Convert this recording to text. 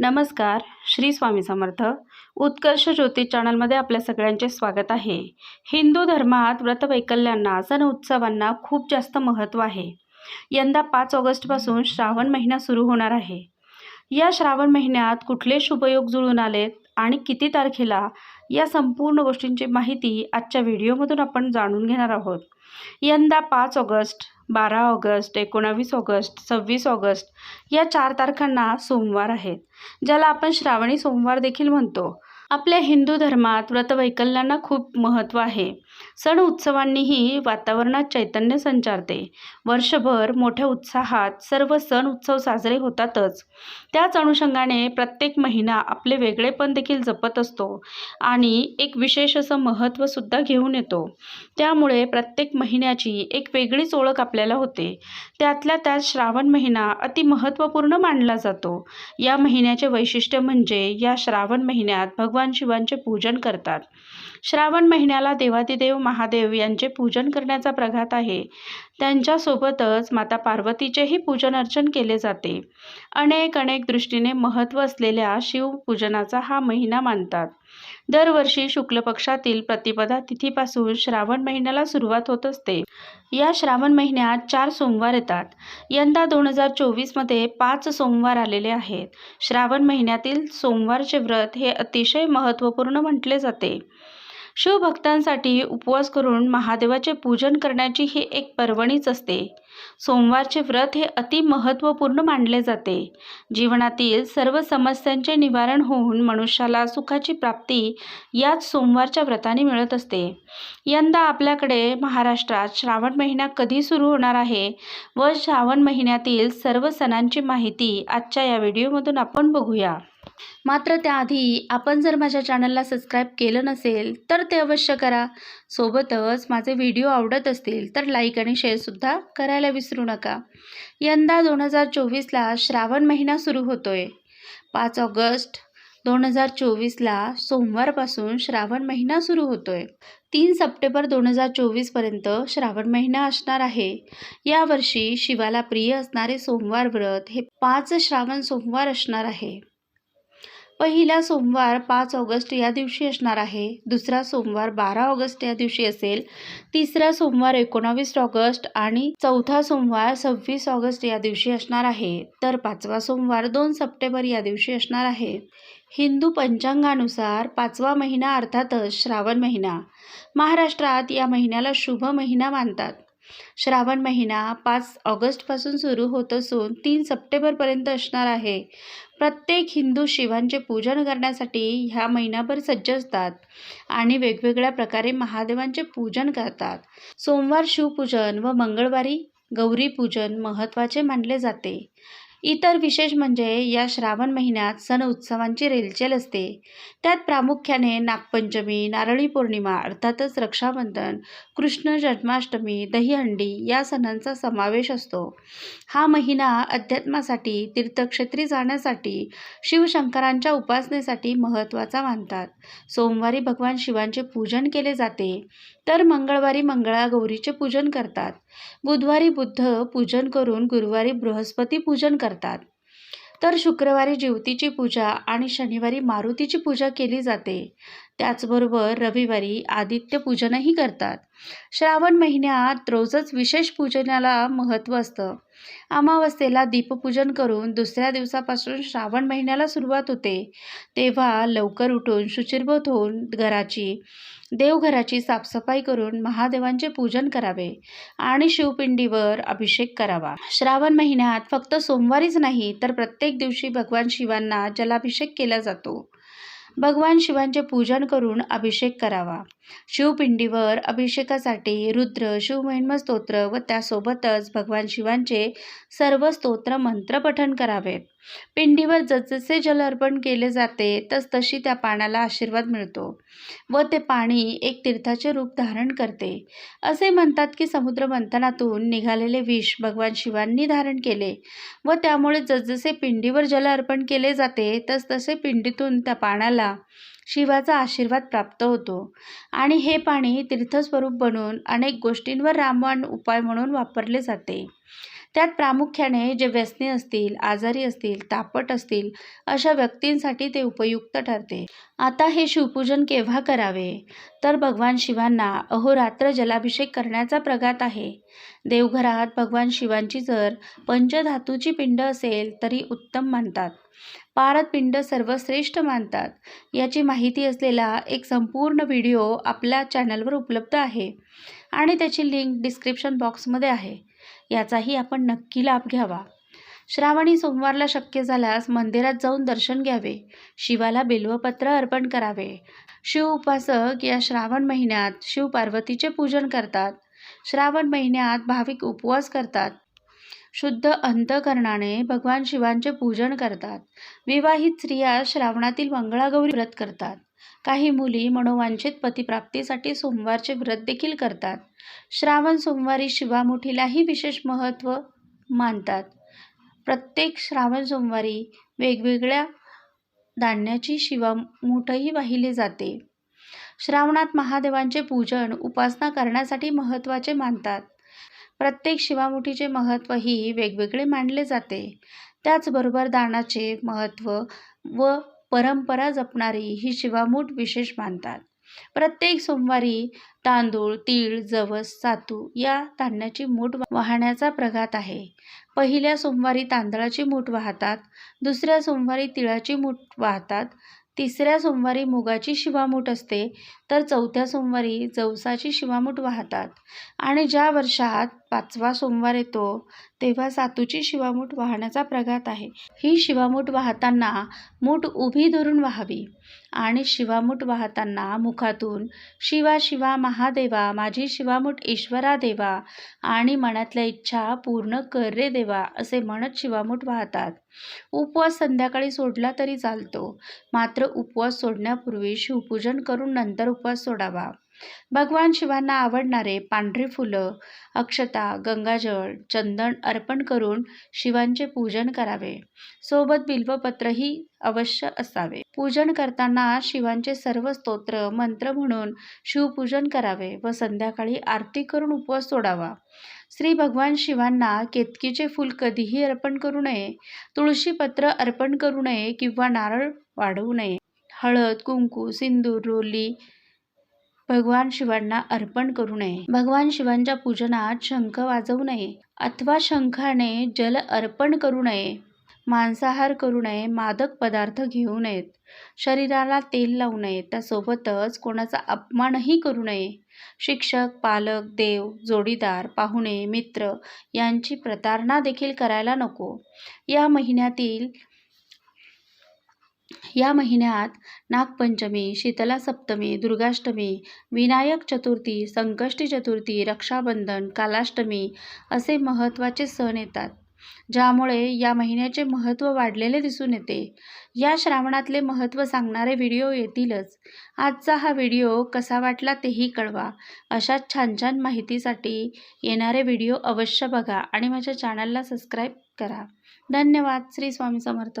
नमस्कार श्री स्वामी समर्थ. उत्कर्ष ज्योतिष चॅनलमध्ये आपल्या सगळ्यांचे स्वागत आहे. हिंदू धर्मात व्रतवैकल्यांना सण उत्सवांना खूप जास्त महत्त्व आहे. यंदा पाच ऑगस्टपासून श्रावण महिना सुरू होणार आहे. या श्रावण महिन्यात कुठले शुभयोग जुळून आलेत? आणि किती तारखेला या संपूर्ण गोष्टींची माहिती आजच्या व्हिडिओमधून आपण जाणून घेणार आहोत. यंदा पाच ऑगस्ट बारा ऑगस्ट एकोणावीस ऑगस्ट सव्वीस ऑगस्ट या चार तारखांना सोमवार आहेत ज्याला आपण श्रावणी सोमवार देखील म्हणतो. आपल्या हिंदू धर्मात व्रतवैकल्यांना खूप महत्त्व आहे. सण उत्सवांनीही वातावरणात चैतन्य संचारते. वर्षभर मोठ्या उत्साहात सर्व सण उत्सव साजरे होतातच. त्याच अनुषंगाने प्रत्येक महिना आपले वेगळेपण देखील जपत असतो आणि एक विशेष असं महत्त्वसुद्धा घेऊन येतो. त्यामुळे प्रत्येक महिन्याची एक वेगळीच ओळख आपल्याला होते. त्यातल्या त्यात श्रावण महिना अति महत्त्वपूर्ण मानला जातो. या महिन्याचे वैशिष्ट्य म्हणजे या श्रावण महिन्यात भगवान शिवांचे पूजन करतात. श्रावण महिन्याला देवादिदेव महादेव यांचे पूजन करण्याचा प्रघात आहे. त्यांच्यासोबतच माता पार्वतीचेही पूजन अर्चन केले जाते. अनेक अनेक दृष्टीने महत्त्व असलेल्या शिवपूजनाचा हा महिना मानतात. दरवर्षी शुक्ल पक्षातील प्रतिपदा तिथीपासून श्रावण महिन्याला सुरुवात होत असते. या श्रावण महिन्यात चार सोमवार येतात. यंदा दोन हजार चोवीसमध्ये पाच सोमवार आलेले आहेत. श्रावण महिन्यातील सोमवारचे व्रत हे अतिशय महत्त्वपूर्ण म्हटले जाते. शिवभक्तांसाठी उपवास करून महादेवाचे पूजन करण्याची ही एक पर्वणीच असते. सोमवारचे व्रत हे अति महत्त्वपूर्ण मानले जाते. जीवनातील सर्व समस्यांचे निवारण होऊन मनुष्याला सुखाची प्राप्ती याच सोमवारच्या व्रताने मिळत असते. यंदा आपल्याकडे महाराष्ट्रात श्रावण महिना कधी सुरू होणार आहे व श्रावण महिन्यातील सर्व सणांची माहिती आजच्या या व्हिडिओमधून आपण बघूया. मात्र त्याआधी आपण जर माझ्या चॅनलला सबस्क्राईब केलं नसेल तर ते अवश्य करा. सोबतच माझे व्हिडिओ आवडत असतील तर लाईक आणि शेअरसुद्धा करायला विसरू नका. यंदा दोन हजार चोवीसला श्रावण महिना सुरू होतोय. पाच ऑगस्ट दोन हजार चोवीसला सोमवारपासून श्रावण महिना सुरू होतोय. तीन सप्टेंबर दोन हजार चोवीसपर्यंत श्रावण महिना असणार आहे. यावर्षी शिवाला प्रिय असणारे सोमवार व्रत हे पाच श्रावण सोमवार असणार आहे. पहिला सोमवार पाच ऑगस्ट या दिवशी असणार आहे. दुसरा सोमवार बारा ऑगस्ट या दिवशी असेल. तिसरा सोमवार एकोणावीस ऑगस्ट आणि चौथा सोमवार सव्वीस ऑगस्ट या दिवशी असणार आहे. तर पाचवा सोमवार दोन सप्टेंबर या दिवशी असणार आहे. हिंदू पंचांगानुसार पाचवा महिना अर्थातच श्रावण महिना. महाराष्ट्रात या महिन्याला शुभ महिना मानतात. श्रावण महिना पाच ऑगस्टपासून सुरू होत असून तीन सप्टेंबरपर्यंत असणार आहे. प्रत्येक हिंदू शिवांचे पूजन करण्यासाठी ह्या महिनाभर सज्ज असतात आणि वेगवेगळ्या प्रकारे महादेवांचे पूजन करतात. सोमवार शिवपूजन व मंगळवारी गौरीपूजन महत्त्वाचे मानले जाते. इतर विशेष म्हणजे या श्रावण महिन्यात सण उत्सवांची रेलचेल असते. त्यात प्रामुख्याने नागपंचमी नारळी पौर्णिमा अर्थातच रक्षाबंधन कृष्ण जन्माष्टमी दहीहंडी या सणांचा समावेश असतो. हा महिना अध्यात्मासाठी तीर्थक्षेत्री जाण्यासाठी शिवशंकरांच्या उपासनेसाठी महत्त्वाचा मानतात. सोमवारी भगवान शिवांचे पूजन केले जाते. तर मंगळवारी मंगळागौरीचे पूजन करतात. बुधवारी बुद्ध पूजन करून गुरुवारी बृहस्पती पूजन करतात. तर शुक्रवारी ज्योतीची पूजा आणि शनिवारी मारुतीची पूजा केली जाते. त्याचबरोबर रविवारी आदित्य पूजनही करतात. श्रावण महिन्यात रोजच विशेष पूजनाला महत्त्व असतं. अमावस्येला दीपपूजन करून दुसऱ्या दिवसापासून श्रावण महिन्याला सुरुवात होते. तेव्हा लवकर उठून शुचिर्भूत होऊन घराची देवघराची साफसफाई करून महादेवांचे पूजन करावे आणि शिवपिंडीवर अभिषेक करावा. श्रावण महिन्यात फक्त सोमवारीच नाही तर प्रत्येक दिवशी भगवान शिवांना जलाभिषेक केला जातो. भगवान शिवांचे पूजन करून अभिषेक करावा. शिवपिंडीवर अभिषेकासाठी रुद्र शिवमहिम स्तोत्र व त्यासोबतच भगवान शिवांचे सर्व स्तोत्र मंत्र पठण करावेत पिंडीवर जसजसे जल अर्पण केले जाते तसतशी त्या पाण्याला आशीर्वाद मिळतो व ते पाणी एक तीर्थाचे रूप धारण करते. असे म्हणतात की समुद्र मंथनातून निघालेले विष भगवान शिवांनी धारण केले व त्यामुळे जसजसे पिंडीवर जल अर्पण केले जाते तसतसे पिंडीतून त्या पाण्याला शिवाचा आशीर्वाद प्राप्त होतो. आणि हे पाणी तीर्थस्वरूप बनून अनेक गोष्टींवर रामवाण उपाय म्हणून वापरले जाते. त्यात प्रामुख्याने जे व्यसने असतील आजारी असतील तापट असतील अशा व्यक्तींसाठी ते उपयुक्त ठरते. आता हे शिवपूजन केव्हा करावे? तर भगवान शिवांना अहोरात्र जलाभिषेक करण्याचा प्रघात आहे. देवघरात भगवान शिवांची जर पंचधातूची पिंड असेल तरी उत्तम मानतात. पारदपिंड सर्वश्रेष्ठ मानतात. याची माहिती असलेला एक संपूर्ण व्हिडिओ आपल्या चॅनलवर उपलब्ध आहे आणि त्याची लिंक डिस्क्रिप्शन बॉक्समध्ये आहे. याचाही आपण नक्की लाभ घ्यावा. श्रावणी सोमवारला शक्य झाल्यास मंदिरात जाऊन दर्शन घ्यावे. शिवाला बिल्वपत्र अर्पण करावे. शिव उपासक या श्रावण महिन्यात शिव पार्वतीचे पूजन करतात. श्रावण महिन्यात भाविक उपवास करतात. शुद्ध अंतकरणाने भगवान शिवांचे पूजन करतात. विवाहित स्त्रिया श्रावणातील मंगळागौरी व्रत करतात. काही मुली मनोवांछित पतिप्राप्तीसाठी सोमवारचे व्रत देखील करतात. श्रावण सोमवारी शिवामुठीलाही विशेष महत्त्व मानतात. प्रत्येक श्रावण सोमवारी वेगवेगळ्या धान्याची शिवामुठही वाहिली जाते. श्रावणात महादेवांचे पूजन उपासना करण्यासाठी महत्त्वाचे मानतात. प्रत्येक शिवामुठीचे महत्त्वही वेगवेगळे मानले जाते. त्याचबरोबर दानाचे महत्त्व व परंपरा जपणारी ही शिवामूठ विशेष मानतात. प्रत्येक सोमवारी तांदूळ तीळ जवस सातू या धान्याची मूठ वाहण्याचा प्रघात आहे. पहिल्या सोमवारी तांदळाची मूठ वाहतात दुसऱ्या सोमवारी तिळाची मूठ वाहतात तिसऱ्या सोमवारी मुगाची शिवामूठ असते तर चौथ्या सोमवारी जवसाची शिवामूठ वाहतात. आणि ज्या वर्षात पाचवा सोमवार येतो तेव्हा सातूची शिवामूठ वाहण्याचा प्रघात आहे. ही शिवामूठ वाहताना मूठ उभी धरून वाहावी. आणि शिवामूठ वाहताना मुखातून शिवा शिवा महादेवा माझी शिवामूठ ईश्वरा देवा आणि मनातल्या इच्छा पूर्ण कर रे देवा असे म्हणत शिवामूठ वाहतात. उपवास संध्याकाळी सोडला तरी चालतो. मात्र उपवास सोडण्यापूर्वी शिवपूजन करून नंतर उपवास सोडावा. भगवान शिवांना आवडणारे पांढरी फुलं अक्षता गंगाजळ चंदन अर्पण करून शिवांचे पूजन करावे. सोबत बिल्वपत्रही अवश्य असावे. पूजन करताना शिवांचे सर्व स्तोत्र मंत्र म्हणून शिवपूजन करावे व संध्याकाळी आरती करून उपवास सोडावा. श्री भगवान शिवांना केतकीचे फूल कधीही अर्पण करू नये तुळशीपत्र अर्पण करू नये किंवा नारळ वाढवू नये. हळद कुंकू सिंदूर रोली भगवान शिवांना अर्पण करू नये. भगवान शिवांच्या पूजनात शंख वाजवू नये अथवा शंखाने जल अर्पण करू नये मांसाहार करू नये मादक पदार्थ घेऊ नयेत शरीराला तेल लावू नये त्यासोबतच कोणाचा अपमानही करू नये. शिक्षक पालक देव जोडीदार पाहुणे मित्र यांची प्रतारणा देखील करायला नको. या महिन्यातील या महिन्यात नागपंचमी शीतला सप्तमी दुर्गाष्टमी विनायक चतुर्थी संकष्टी चतुर्थी रक्षाबंधन कालाष्टमी असे महत्त्वाचे सण येतात. ज्यामुळे या महिन्याचे महत्त्व वाढलेले दिसून येते. या श्रावणातले महत्त्व सांगणारे व्हिडिओ येतीलच. आजचा हा व्हिडिओ कसा वाटला तेही कळवा. अशाच छान छान माहितीसाठी येणारे व्हिडिओ अवश्य बघा आणि माझ्या चॅनलला सबस्क्राईब करा. धन्यवाद. श्री स्वामी समर्थ.